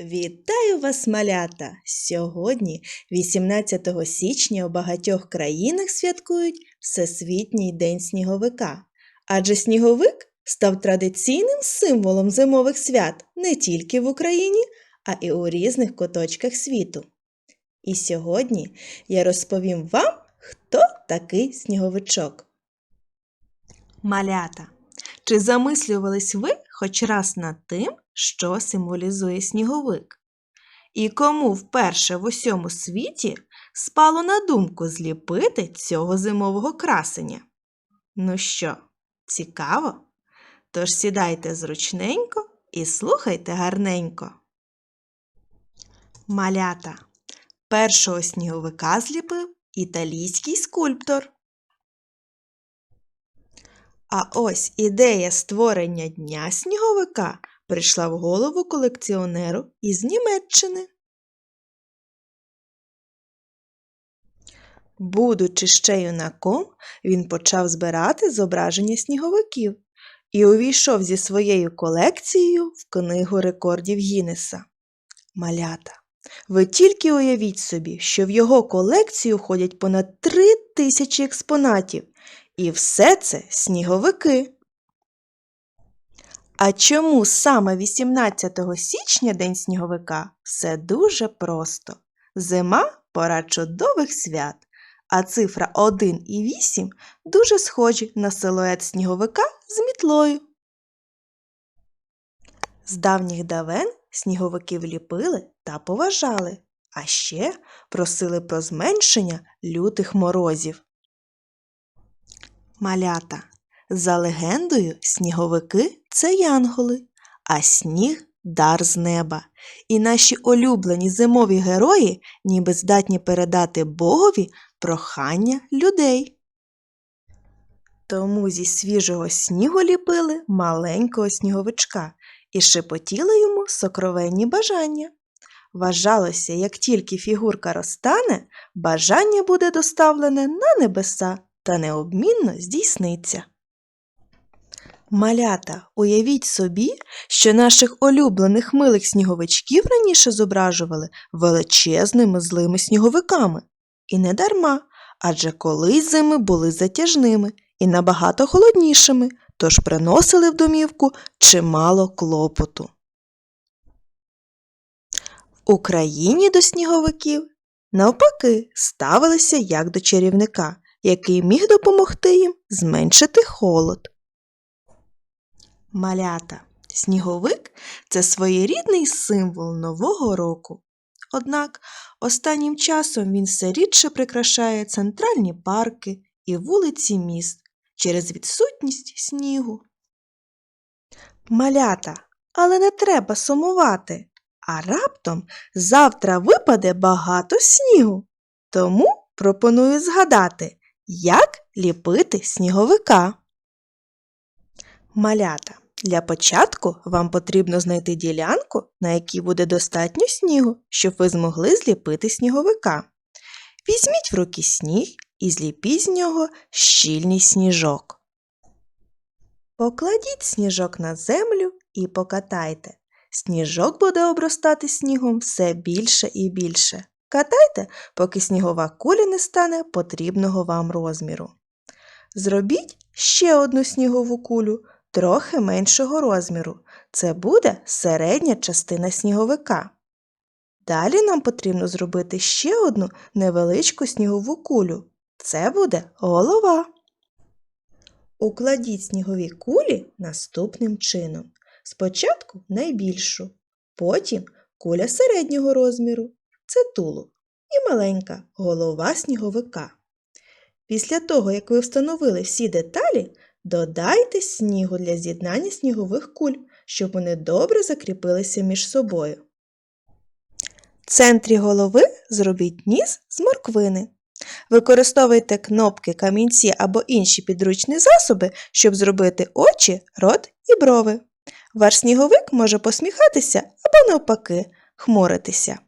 Вітаю вас, малята! Сьогодні, 18 січня, у багатьох країнах святкують Всесвітній день сніговика. Адже сніговик став традиційним символом зимових свят не тільки в Україні, а й у різних куточках світу. І сьогодні я розповім вам, хто такий сніговичок. Малята, чи замислювались ви хоч раз над тим, що символізує сніговик? І кому вперше в усьому світі спало на думку зліпити цього зимового красення? Ну що, цікаво? Тож сідайте зручненько і слухайте гарненько. Малята. Першого сніговика зліпив італійський скульптор. А ось ідея створення Дня сніговика прийшла в голову колекціонеру із Німеччини. Будучи ще юнаком, він почав збирати зображення сніговиків і увійшов зі своєю колекцією в книгу рекордів Гіннеса. Малята. Ви тільки уявіть собі, що в його колекцію входять понад три тисячі експонатів, і все це сніговики. А чому саме 18 січня День сніговика? Все дуже просто. Зима пора чудових свят, а цифра 1 і 8 дуже схожі на силует сніговика з мітлою. З давніх давен сніговиків ліпили та поважали, а ще просили про зменшення лютих морозів. Малята. За легендою, сніговики це янголи, а сніг дар з неба. І наші улюблені зимові герої ніби здатні передати Богові прохання людей. Тому зі свіжого снігу ліпили маленького сніговичка і шепотіли йому сокровенні бажання. Вважалося, як тільки фігурка розтане, бажання буде доставлене на небеса та необмінно здійсниться. Малята, уявіть собі, що наших улюблених милих сніговичків раніше зображували величезними злими сніговиками. І не дарма, адже колись зими були затяжними і набагато холоднішими, тож приносили в домівку чимало клопоту. В Україні до сніговиків навпаки ставилися як до чарівника, який міг допомогти їм зменшити холод. Малята. Сніговик це своєрідний символ Нового року. Однак останнім часом він все рідше прикрашає центральні парки і вулиці міст через відсутність снігу. Малята, але не треба сумувати, а раптом завтра випаде багато снігу. Тому пропоную згадати, як ліпити сніговика. Малята. Для початку вам потрібно знайти ділянку, на якій буде достатньо снігу, щоб ви змогли зліпити сніговика. Візьміть в руки сніг і зліпіть з нього щільний сніжок. Покладіть сніжок на землю і покатайте. Сніжок буде обростати снігом все більше і більше. Катайте, поки снігова куля не стане потрібного вам розміру. Зробіть ще одну снігову кулю трохи меншого розміру. Це буде середня частина сніговика. Далі нам потрібно зробити ще одну невеличку снігову кулю. Це буде голова. Укладіть снігові кулі наступним чином. Спочатку найбільшу, потім куля середнього розміру це тулуб і маленька голова сніговика. Після того, як ви встановили всі деталі, Додайте снігу для з'єднання снігових куль, щоб вони добре закріпилися між собою. В центрі голови зробіть ніс з морквини. Використовуйте кнопки, камінці або інші підручні засоби, щоб зробити очі, рот і брови. Ваш сніговик може посміхатися або навпаки хмуритися.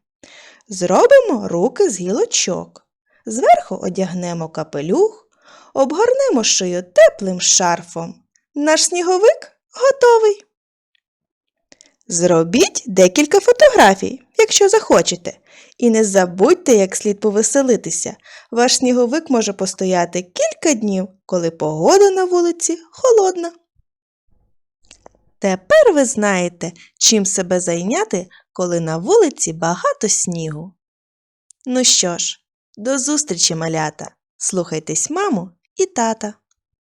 Зробимо руки з гілочок. Зверху одягнемо капелюх, обгорнемо шию теплим шарфом. Наш сніговик готовий. Зробіть декілька фотографій, якщо захочете. І не забудьте, як слід повеселитися. Ваш сніговик може постояти кілька днів, коли погода на вулиці холодна. Тепер ви знаєте, чим себе зайняти, коли на вулиці багато снігу. Ну що ж, до зустрічі, малята! Слухайтесь маму і тата.